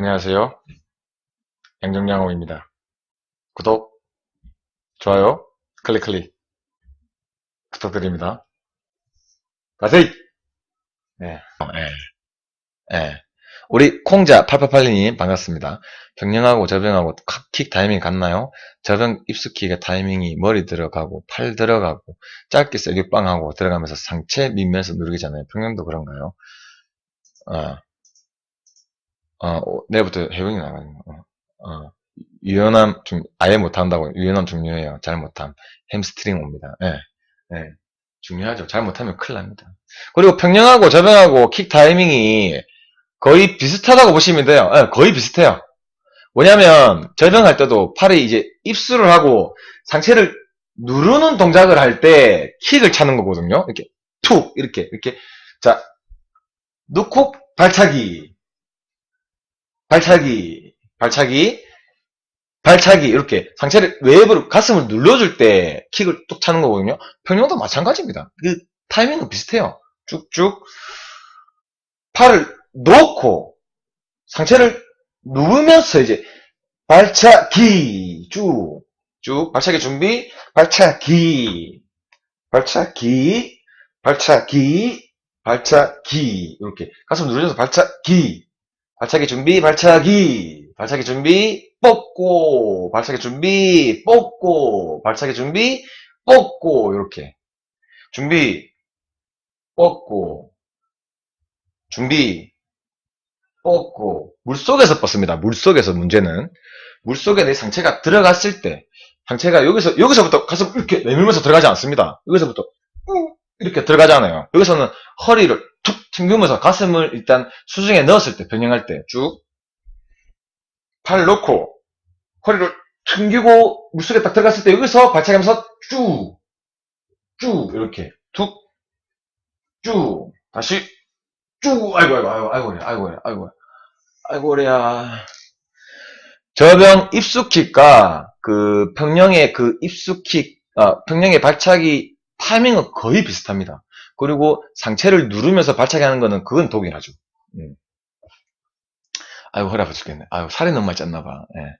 안녕하세요. 양정양호입니다. 구독, 좋아요, 클릭 클릭 부탁드립니다. 가세요! 네, 어, 예, 예. 우리 콩자 8882님 반갑습니다. 병영하고 저병하고 킥 타이밍 같나요? 저병 입수키가 타이밍이 머리 들어가고 팔 들어가고 짧게 쇠기빵하고 들어가면서 상체 밑면서 누르기잖아요. 평형도 그런가요? 어, 어, 내일부터 해병이 나가는 거. 어, 어. 유연함 중, 아예 못한다고. 유연함 중요해요. 잘 못함. 햄스트링 옵니다. 예, 예. 중요하죠. 잘 못하면 큰일 납니다. 그리고 평영하고 저병하고 킥 타이밍이 거의 비슷하다고 보시면 돼요. 예, 거의 비슷해요. 뭐냐면, 저병할 때도 팔이 이제 입수를 하고 상체를 누르는 동작을 할 때 킥을 차는 거거든요. 이렇게 툭, 이렇게, 이렇게. 자, 넣고 발차기. 발차기, 발차기, 발차기, 이렇게 상체를 외부로 가슴을 눌러줄 때 킥을 뚝 차는 거거든요. 평형도 마찬가지입니다. 그 타이밍은 비슷해요. 쭉쭉 팔을 놓고 상체를 누르면서 이제 발차기 쭉, 쭉 발차기 준비, 발차기, 발차기, 발차기, 발차기 이렇게 가슴 누르면서 발차기 발차기 준비, 발차기. 발차기 준비, 뽑고. 발차기 준비, 뽑고. 발차기 준비, 뽑고. 이렇게. 준비, 뽑고. 준비, 뽑고. 물속에서 뻗습니다. 물속에서 문제는. 물속에 내 상체가 들어갔을 때, 상체가 여기서, 여기서부터 가슴 이렇게 내밀면서 들어가지 않습니다. 여기서부터, 우 이렇게 들어가잖아요. 여기서는 허리를 툭 튕기면서 가슴을 일단 수중에 넣었을 때, 변형할 때, 쭉. 팔 놓고, 허리를 튕기고, 물속에 딱 들어갔을 때, 여기서 발차기 하면서 쭉, 쭉, 이렇게, 툭, 쭉, 다시, 쭉, 아이고, 아이고, 아이고, 아이고, 그래, 아이고, 그래, 아이고, 아이고, 그래야. 저병 입수킥과 그 평영의 그 입수킥, 아, 평영의 발차기 타이밍은 거의 비슷합니다. 그리고 상체를 누르면서 발차기 하는 거는 그건 동일하죠. 음. 아이고, 허리 아파 죽겠네. 아이고, 살이 너무 많이 쪘나 봐. 예.